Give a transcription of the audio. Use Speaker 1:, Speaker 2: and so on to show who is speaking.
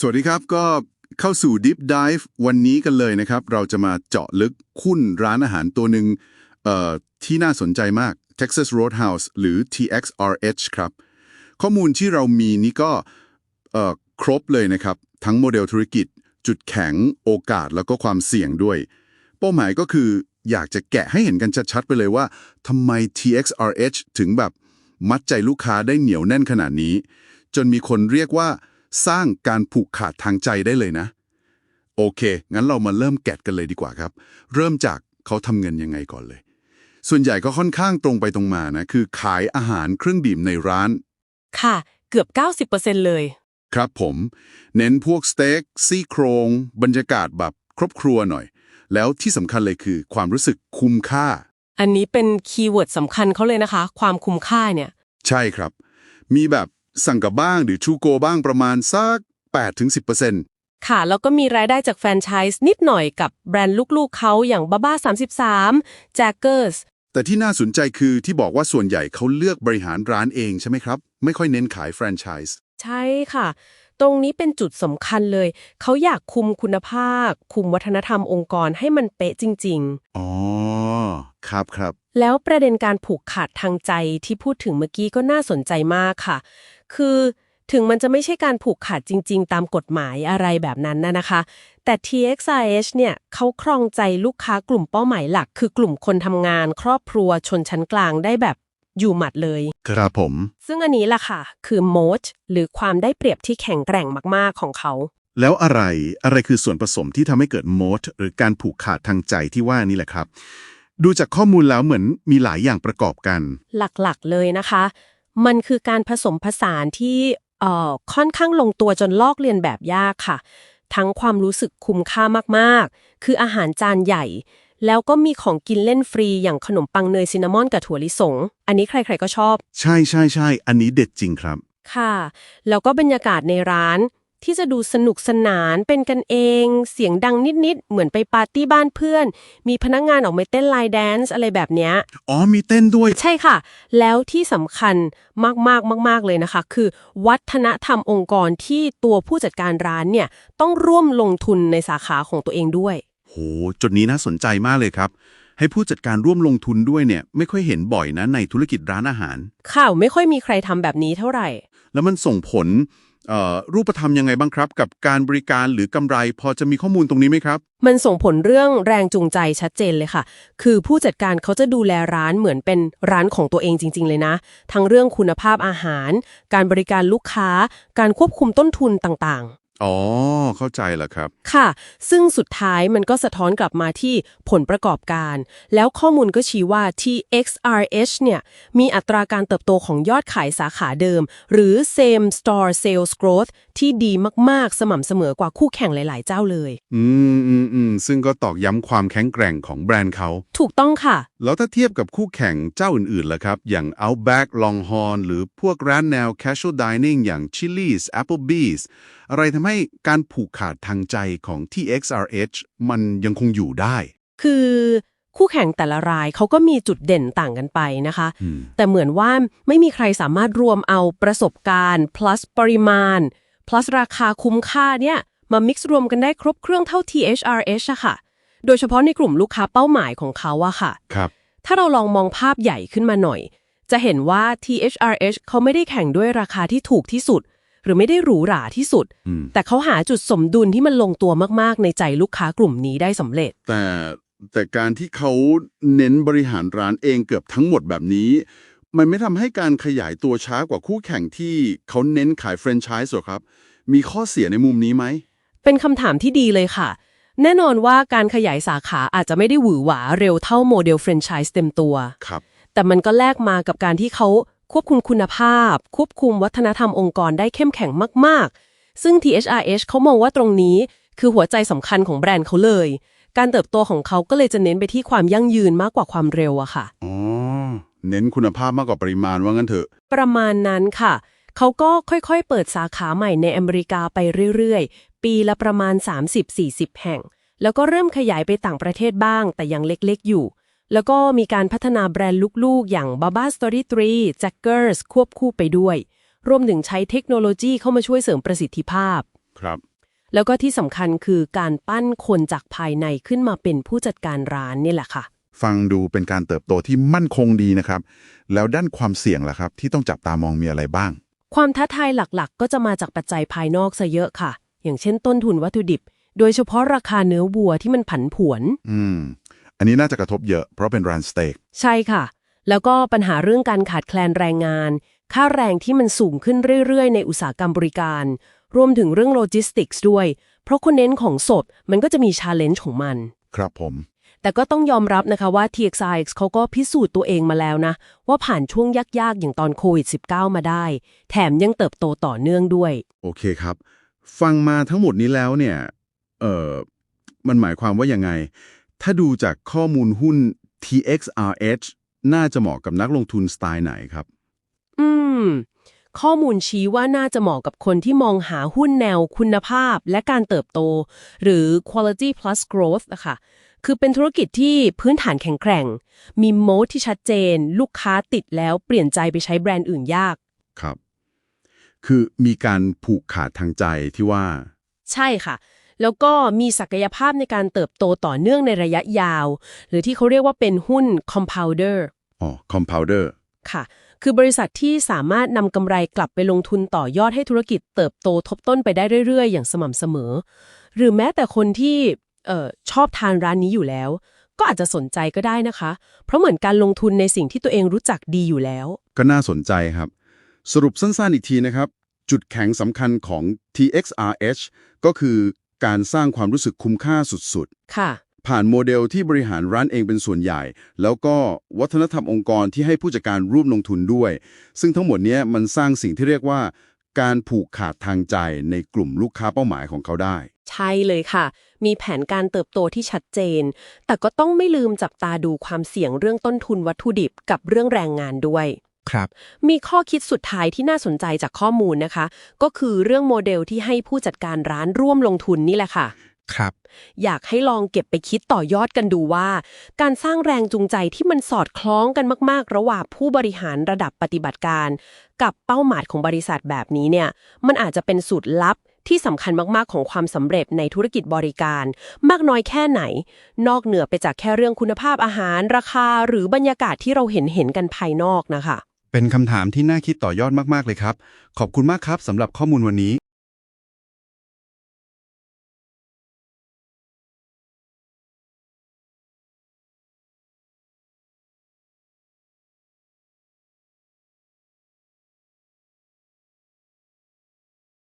Speaker 1: สวัสดีครับก็เข้าสู่ Deep Dive วันนี้กันเลยนะครับ เราจะมาเจาะลึกคุ้นร้านอาหารตัวหนึ่งที่น่าสนใจมาก Texas Roadhouse หรือ TXRH ครับ ข้อมูลที่เรามีนี่ก็ครบเลยนะครับ ทั้งโมเดลธุรกิจ จุดแข็งโอกาสแล้วก็ความเสี่ยงด้วย เป้าหมายก็คืออยากจะแกะให้เห็นกันชัดๆไปเลยว่าทำไม TXRH ถึงแบบมัดใจลูกค้าได้เหนียวแน่นขนาดนี้ จนมีคนเรียกว่า สร้างการผูกขาดทางใจได้เลยนะ โอเค งั้นเรามาเริ่มแกะกันเลยดีกว่าครับ เริ่มจากเขาทำเงินยังไงก่อนเลย ส่วนใหญ่ก็ค่อนข้างตรงไปตรงมานะ คือขายอาหารเครื่องดื่มในร้าน
Speaker 2: ค่ะ เกือบ 90%เลย
Speaker 1: ครับผม เน้นพวกสเต็กซี่โครง บรรยากาศแบบครบครัวหน่อย แล้วที่สำคัญเลยคือความรู้สึกคุ้มค่า
Speaker 2: อันนี้เป็นคีย์เวิร์ดสำคัญเขาเลยนะคะ ความคุ้มค่าเนี่ย
Speaker 1: ใช่ครับ มีแบบ สั่งกลับบ้างหรือชูโกบ้างประมาณสัก 8-10%
Speaker 2: ค่ะ แล้วก็มีรายได้จากแฟรนไชส์นิดหน่อยกับแบรนด์ลูกๆเขาอย่างบ้าบ้า33 Jaggers
Speaker 1: แต่ที่น่าสนใจคือที่บอกว่าส่วนใหญ่เขาเลือกบริหารร้านเองใช่ไหมครับ ไม่ค่อยเน้นขายแฟรนไชส์
Speaker 2: ใช่ค่ะ ตรงนี้เป็นจุดสำคัญเลย เขาอยากคุมคุณภาพ คุมวัฒนธรรมองค์กรให้มันเป๊ะจริง
Speaker 1: อ๋อ ครับครับ
Speaker 2: ๆ แล้วประเด็นการผูกขาดทางใจที่พูดถึงเมื่อกี้ก็น่าสนใจมากค่ะ คือถึงมันจะไม่ใช่การผูกขาดจริง ๆ ตามกฎหมายอะไรแบบนั้นนะนะคะ แต่ TXIH เนี่ยเขาครองใจลูกค้ากลุ่มเป้าหมายหลัก คือกลุ่มคนทำงาน ครอบครัวชนชั้นกลางได้แบบอยู่หมัดเลย
Speaker 1: ครับผม
Speaker 2: ซึ่งอันนี้ล่ะค่ะ คือ moat หรือความได้เปรียบที่แข็งแกร่งมาก ๆ ของเขา
Speaker 1: แล้วอะไรอะไรคือส่วนผสมที่ทำให้เกิดโมดหรือการผูกขาดทางใจที่ว่านี่แหละครับ ดูจากข้อมูลแล้วเหมือนมีหลายอย่างประกอบกัน
Speaker 2: หลักๆ เลยนะคะ มันคือการผสมผสานที่เอ่อค่อนข้างลงตัวจนลอกเลียนแบบยากค่ะ ทั้งความรู้สึกคุ้มค่ามากๆ คืออาหารจานใหญ่ แล้วก็มีของกินเล่นฟรีอย่างขนมปังเนยซินนามอนกับถั่วลิสง อันนี้ใครๆก็ชอบ
Speaker 1: ใช่ใช่ใช่อันนี้เด็ดจริงครับ
Speaker 2: ค่ะ แล้วก็บรรยากาศในร้าน ที่จะดูสนุกสนานเป็นกันเอง เสียงดังนิด ๆ เหมือนไปปาร์ตี้บ้านเพื่อน มีพนักงานออกมาเต้นไลน์แดนซ์อะไรแบบเนี้ย
Speaker 1: อ๋อมีเต้นด้วย
Speaker 2: ใช่ค่ะ แล้วที่สำคัญมากๆมาก ๆ เลยนะคะ คือ วัฒนธรรมองค์กรที่ตัวผู้จัดการร้านเนี่ยต้องร่วมลงทุนในสาขาของตัวเองด้วย
Speaker 1: โหจุดนี้น่าสนใจมากเลยครับ ให้ผู้จัดการร่วมลงทุนด้วยเนี่ย ไม่ค่อยเห็นบ่อยนะในธุรกิจร้านอาหาร
Speaker 2: ข่าวไม่ค่อยมีใครทำแบบนี้เท่าไหร่
Speaker 1: แล้วมันส่งผลเอ่อ รูปธรรมยังไงบ้างครับ กับการบริการหรือกำไร พอจะมีข้อมูลตรงนี้ไหมครับ
Speaker 2: มันส่งผลเรื่องแรงจูงใจชัดเจนเลยค่ะ คือผู้จัดการเขาจะดูแลร้านเหมือนเป็นร้านของตัวเองจริง ๆ เลยนะ ทั้งเรื่องคุณภาพอาหาร การบริการลูกค้า การควบคุมต้นทุนต่างๆ
Speaker 1: อ๋อ เข้าใจแล้วครับ
Speaker 2: ค่ะ ซึ่งสุดท้ายมันก็สะท้อนกลับมาที่ผลประกอบการ แล้วข้อมูลก็ชี้ว่า TXRH เนี่ย มีอัตราการเติบโตของยอดขายสาขาเดิม หรือ same store sales growth ที่ดีมากๆ สม่ำเสมอกว่าคู่แข่งหลาย ๆ เจ้าเลย
Speaker 1: อืมอืมอืมซึ่งก็ตอกย้ำความแข็งแกร่งของแบรนด์เขา
Speaker 2: ถูกต้องค่ะ
Speaker 1: แล้วถ้าเทียบกับคู่แข่งเจ้าอื่นๆล่ะครับ อย่าง Outback Longhorn หรือพวกร้านแนว casual dining อย่าง Chili's Applebee's อะไรทำให้การผูกขาดทางใจของ TXRH มันยังคงอยู่ได้
Speaker 2: คือคู่แข่งแต่ละรายเขาก็มีจุดเด่นต่างกันไปนะคะ
Speaker 1: อืม
Speaker 2: แต่เหมือนว่าไม่มีใครสามารถรวมเอาประสบการณ์ plus ปริมาณ plus ราคาคุ้มค่าเนี่ยมา mix รวมกันได้ครบเครื่องเท่า THRH อะค่ะ โดยเฉพาะในกลุ่มลูกค้าเป้าหมายของเขาอะค่ะ
Speaker 1: ครับ
Speaker 2: ถ้าเราลองมองภาพใหญ่ขึ้นมาหน่อย จะเห็นว่า THRH เขาไม่ได้แข่งด้วยราคาที่ถูกที่สุด หรือไม่ได้หรูหราที่สุด
Speaker 1: อืม
Speaker 2: แต่เขาหาจุดสมดุลที่มันลงตัวมากๆ ในใจลูกค้ากลุ่มนี้ได้สำเร็จ
Speaker 1: แต่แต่การที่เขาเน้นบริหารร้านเองเกือบทั้งหมดแบบนี้ มันไม่ทำให้การขยายตัวช้ากว่าคู่แข่งที่เขาเน้นขายแฟรนไชส์หรอครับ มีข้อเสียในมุมนี้ไหม
Speaker 2: เป็นคำถามที่ดีเลยค่ะ แน่นอนว่าการขยายสาขาอาจจะไม่ได้หวือหวาเร็วเท่าโมเดลแฟรนไชส์เต็มตัว
Speaker 1: ครับ
Speaker 2: แต่มันก็แลกมากับการที่เขา ควบคุมคุณภาพ ควบคุมวัฒนธรรมองค์กรได้เข้มแข็งมาก ๆ ซึ่ง THRH เขามองว่าตรงนี้คือหัวใจสำคัญของแบรนด์เขาเลย การเติบโตของเขาก็เลยจะเน้นไปที่ความยั่งยืนมากกว่าความเร็วอะค่ะ
Speaker 1: อ๋อ เน้นคุณภาพมากกว่าปริมาณว่างั้นเถอะ
Speaker 2: ประมาณนั้นค่ะ เขาก็ค่อยๆ เปิดสาขาใหม่ในอเมริกาไปเรื่อยๆ ปีละประมาณ 30-40 แห่ง แล้วก็เริ่มขยายไปต่างประเทศบ้าง แต่ยังเล็กๆอยู่ แล้วก็มีการพัฒนาแบรนด์ลูกๆ อย่าง Baba Story 3 Jaggers ควบคู่ไปด้วย รวมถึงใช้เทคโนโลยีเข้ามาช่วยเสริมประสิทธิภาพ
Speaker 1: ครับ
Speaker 2: แล้วก็ที่สำคัญคือการปั้นคนจากภายในขึ้นมาเป็นผู้จัดการร้านนี่แหละค่ะ
Speaker 1: ฟังดูเป็นการเติบโตที่มั่นคงดีนะครับ แล้วด้านความเสี่ยงล่ะครับ ที่ต้องจับตามองมีอะไรบ้าง
Speaker 2: ความท้าทายหลักๆ ก็จะมาจากปัจจัยภายนอกซะเยอะค่ะ อย่างเช่นต้นทุนวัตถุดิบ โดยเฉพาะราคาเนื้อวัวที่มันผันผวน
Speaker 1: อืม อันนี้น่าจะกระทบเยอะเพราะเป็นร้านสเต็ก
Speaker 2: ใช่ค่ะ แล้วก็ปัญหาเรื่องการขาดแคลนแรงงาน ค่าแรงที่มันสูงขึ้นเรื่อยๆ ในอุตสาหกรรมบริการ รวมถึงเรื่องโลจิสติกส์ด้วย เพราะคนเน้นของสดมันก็จะมีชาเลนจ์ของมัน
Speaker 1: ครับผม
Speaker 2: แต่ก็ต้องยอมรับนะคะว่า TXIX เขาก็พิสูจน์ตัวเองมาแล้วนะ ว่าผ่านช่วงยากๆ อย่างตอนโควิด -19 มาได้ แถมยังเติบโตต่อเนื่องด้วย
Speaker 1: โอเคครับ ฟังมาทั้งหมดนี้แล้วเนี่ย เอ่อมันหมายความว่ายังไง ถ้าดูจากข้อมูลหุ้น TXRH น่าจะเหมาะกับนักลงทุนสไตล์ไหนครับ
Speaker 2: อืม ข้อมูลชี้ว่าน่าจะเหมาะกับคนที่มองหาหุ้นแนวคุณภาพและการเติบโต หรือ quality plus growth นะคะคือเป็นธุรกิจที่พื้นฐานแข็งแกร่ง มีโมดที่ชัดเจน ลูกค้าติดแล้วเปลี่ยนใจไปใช้แบรนด์อื่นยาก
Speaker 1: ครับ คือมีการผูกขาดทางใจที่ว่า
Speaker 2: ใช่ค่ะ แล้วก็มีศักยภาพในการเติบโตต่อเนื่องในระยะยาว หรือที่เขาเรียกว่าเป็นหุ้น compounder
Speaker 1: อ๋อ compounder
Speaker 2: ค่ะ คือบริษัทที่สามารถนำกำไรกลับไปลงทุนต่อยอดให้ธุรกิจเติบโตทบต้นไปได้เรื่อย ๆ อย่างสม่ำเสมอ หรือแม้แต่คนที่เอ่อชอบทานร้านนี้อยู่แล้ว ก็อาจจะสนใจก็ได้นะคะ เพราะเหมือนการลงทุนในสิ่งที่ตัวเองรู้จักดีอยู่แล้ว
Speaker 1: ก็น่าสนใจครับ สรุปสั้นๆอีกทีนะครับ จุดแข็งสำคัญของ TXRH ก็คือ การสร้างความรู้สึกคุ้มค่าสุด
Speaker 2: ค่ะ
Speaker 1: ๆผ่านโมเดลที่บริหารร้านเองเป็นส่วนใหญ่ แล้วก็วัฒนธรรมองค์กรที่ให้ผู้จัดการร่วมลงทุนด้วย ซึ่งทั้งหมดเนี้ยมันสร้างสิ่งที่เรียกว่า การผูกขาดทางใจในกลุ่มลูกค้าเป้าหมายของเขาได้
Speaker 2: ใช่เลยค่ะ มีแผนการเติบโตที่ชัดเจน แต่ก็ต้องไม่ลืมจับตาดูความเสี่ยงเรื่องต้นทุนวัตถุดิบกับเรื่องแรงงานด้วย
Speaker 3: ครับ
Speaker 2: มีข้อคิดสุดท้ายที่น่าสนใจจากข้อมูลนะคะ ก็คือเรื่องโมเดลที่ให้ผู้จัดการร้านร่วมลงทุนนี่แหละค่ะ
Speaker 3: ครับ
Speaker 2: อยากให้ลองเก็บไปคิดต่อยอดกันดูว่า การสร้างแรงจูงใจที่มันสอดคล้องกันมาก ๆ ระหว่างผู้บริหารระดับปฏิบัติการ กับเป้าหมายของบริษัทแบบนี้เนี่ย มันอาจจะเป็นสูตรลับที่สำคัญมาก ๆ ของความสำเร็จในธุรกิจบริการ มากน้อยแค่ไหน นอกเหนือไปจากแค่เรื่องคุณภาพอาหาร ราคา หรือบรรยากาศที่เราเห็นเห็นกันภายนอกนะคะ
Speaker 3: เป็นคำถามที่น่าคิดต่อยอดมาก ๆ เลยครับ ขอบคุณมากครับสำหรับข้อมูลวันนี้